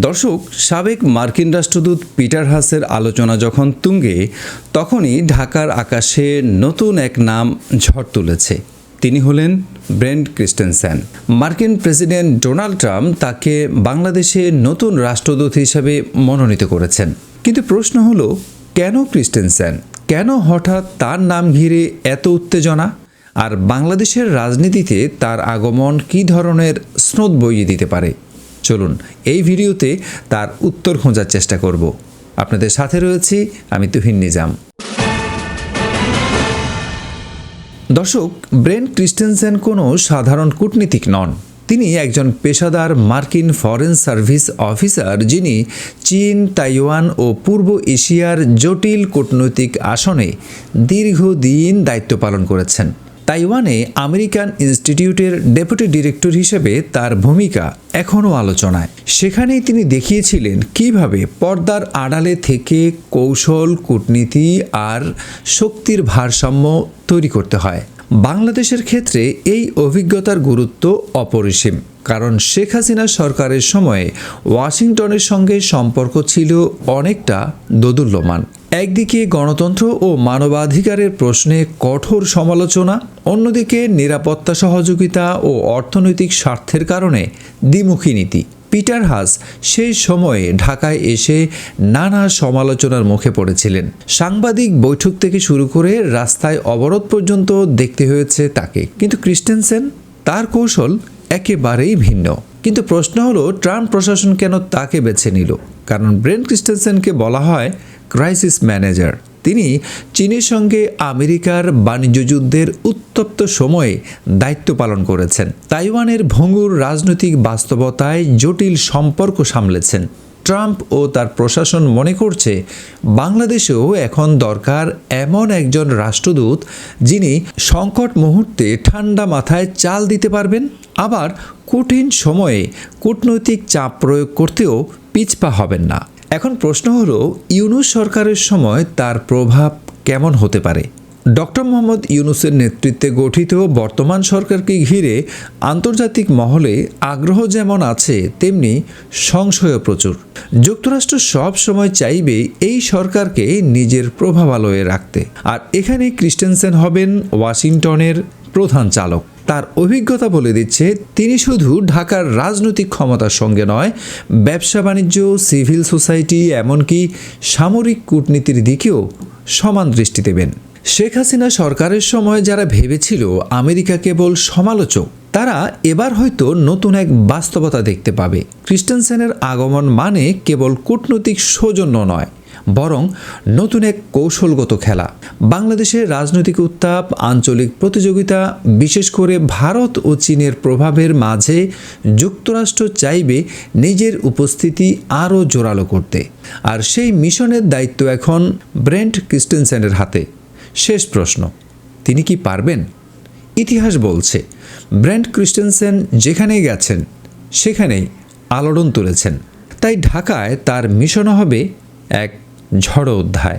দর্শক, সাবেক মার্কিন রাষ্ট্রদূত পিটার হাসের আলোচনা যখন তুঙ্গে, তখনই ঢাকার আকাশে নতুন এক নাম ঝড় তুলেছে। তিনি হলেন ব্রেন্ড ক্রিস্টেনসেন। মার্কিন প্রেসিডেন্ট ডোনাল্ড ট্রাম্প তাকে বাংলাদেশে নতুন রাষ্ট্রদূত হিসেবে মনোনীত করেছেন। কিন্তু প্রশ্ন হলো, কেন ক্রিস্টেনসেন? কেন হঠাৎ তার নাম ঘিরে এত উত্তেজনা? আর বাংলাদেশের রাজনীতিতে তার আগমন কী ধরনের স্রোত বইয়ে দিতে পারে? চলুন, এই ভিডিওতে তার উত্তর খোঁজার চেষ্টা করব। আপনাদের সাথে রয়েছি আমি তুহিন নিজাম। দর্শক, ব্রেন ক্রিস্টেনসেন কোনো সাধারণ কূটনীতিক নন। তিনি একজন পেশাদার মার্কিন ফরেন সার্ভিস অফিসার যিনি চীন, তাইওয়ান ও পূর্ব এশিয়ার জটিল কূটনৈতিক আসনে দীর্ঘদিন দায়িত্ব পালন করেছেন। তাইওয়ানে আমেরিকান ইনস্টিটিউটের ডেপুটি ডিরেক্টর হিসেবে তার ভূমিকা এখনও আলোচনায়। সেখানেই তিনি দেখিয়েছিলেন কীভাবে পর্দার আড়ালে থেকে কৌশল, কূটনীতি আর শক্তির ভারসাম্য তৈরি করতে হয়। বাংলাদেশের ক্ষেত্রে এই অভিজ্ঞতার গুরুত্ব অপরিসীম, কারণ শেখ হাসিনা সরকারের সময়ে ওয়াশিংটনের সঙ্গে সম্পর্ক ছিল অনেকটা দোদুল্যমান। একদিকে গণতন্ত্র ও মানবাধিকারের প্রশ্নে কঠোর সমালোচনা, অন্যদিকে নিরাপত্তা সহযোগিতা ও অর্থনৈতিক স্বার্থের কারণে দ্বিমুখী নীতি। পিটার হাস সেই সময়ে ঢাকায় এসে নানা সমালোচনার মুখে পড়েছিলেন। সাংবাদিক বৈঠক থেকে শুরু করে রাস্তায় অবরোধ পর্যন্ত দেখতে হয়েছে তাকে। কিন্তু ক্রিস্টেনসেন, তার কৌশল একেবারেই ভিন্ন। কিন্তু প্রশ্ন হলো, ট্রাম্প প্রশাসন কেন তাকে বেছে নিল? কারণ ব্রেন ক্রিস্টেনসেনকে বলা হয় ক্রাইসিস ম্যানেজার। তিনি চীনের সঙ্গে আমেরিকার বাণিজ্য যুদ্ধের উত্তপ্ত সময়ে দায়িত্ব পালন করেছেন। তাইওয়ানের ভঙ্গুর রাজনৈতিক বাস্তবতায় জটিল সম্পর্ক সামলেছেন। ট্রাম্প ও তার প্রশাসন মনে করছে, বাংলাদেশেও এখন দরকার এমন একজন রাষ্ট্রদূত যিনি সংকট মুহূর্তে ঠান্ডা মাথায় চাল দিতে পারবেন, আবার কঠিন সময়ে কূটনৈতিক চাপ প্রয়োগ করতেও পিছপা হবেন না। এখন প্রশ্ন হলো, ইউনুস সরকারের সময় তার প্রভাব কেমন হতে পারে? ডক্টর মোহাম্মদ ইউনুসের নেতৃত্বে গঠিত বর্তমান সরকারকে ঘিরে আন্তর্জাতিক মহলে আগ্রহ যেমন আছে, তেমনি সংশয়ও প্রচুর। যুক্তরাষ্ট্র সব সময় চাইবে এই সরকারকে নিজের প্রভাবালয়ে রাখতে। আর এখানে ক্রিস্টেনসেন হবেন ওয়াশিংটনের প্রধান চালক। তার অভিজ্ঞতা বলে দিচ্ছে, তিনি শুধু ঢাকার রাজনৈতিক ক্ষমতার সঙ্গে নয়, ব্যবসা বাণিজ্য, সিভিল সোসাইটি, এমনকি সামরিক কূটনীতির দিকেও সমান দৃষ্টি দেবেন। শেখ হাসিনা সরকারের সময় যারা ভেবেছিল আমেরিকা কেবল সমালোচক, তারা এবার হয়তো নতুন এক বাস্তবতা দেখতে পাবে। ক্রিস্টেনসেনের আগমন মানে কেবল কূটনৈতিক সৌজন্য নয় বরং নতুন এক কৌশলগত খেলা। বাংলাদেশের রাজনৈতিক উত্তাপ, আঞ্চলিক প্রতিযোগিতা, বিশেষ করে ভারত ও চীনের প্রভাবের মাঝে যুক্তরাষ্ট্র চাইবে নিজের উপস্থিতি আরও জোরালো করতে। আর সেই মিশনের দায়িত্ব এখন ব্রেন্ট ক্রিস্টেনসেনের হাতে। শেষ প্রশ্ন, তিনি কি পারবেন? ইতিহাস বলছে ব্র্যান্ড ক্রিস্টেনসেন যেখানেই গেছেন, সেখানেই আলোড়ন তুলেছেন। তাই ঢাকায় তার মিশনও হবে এক ঝড় অধ্যায়।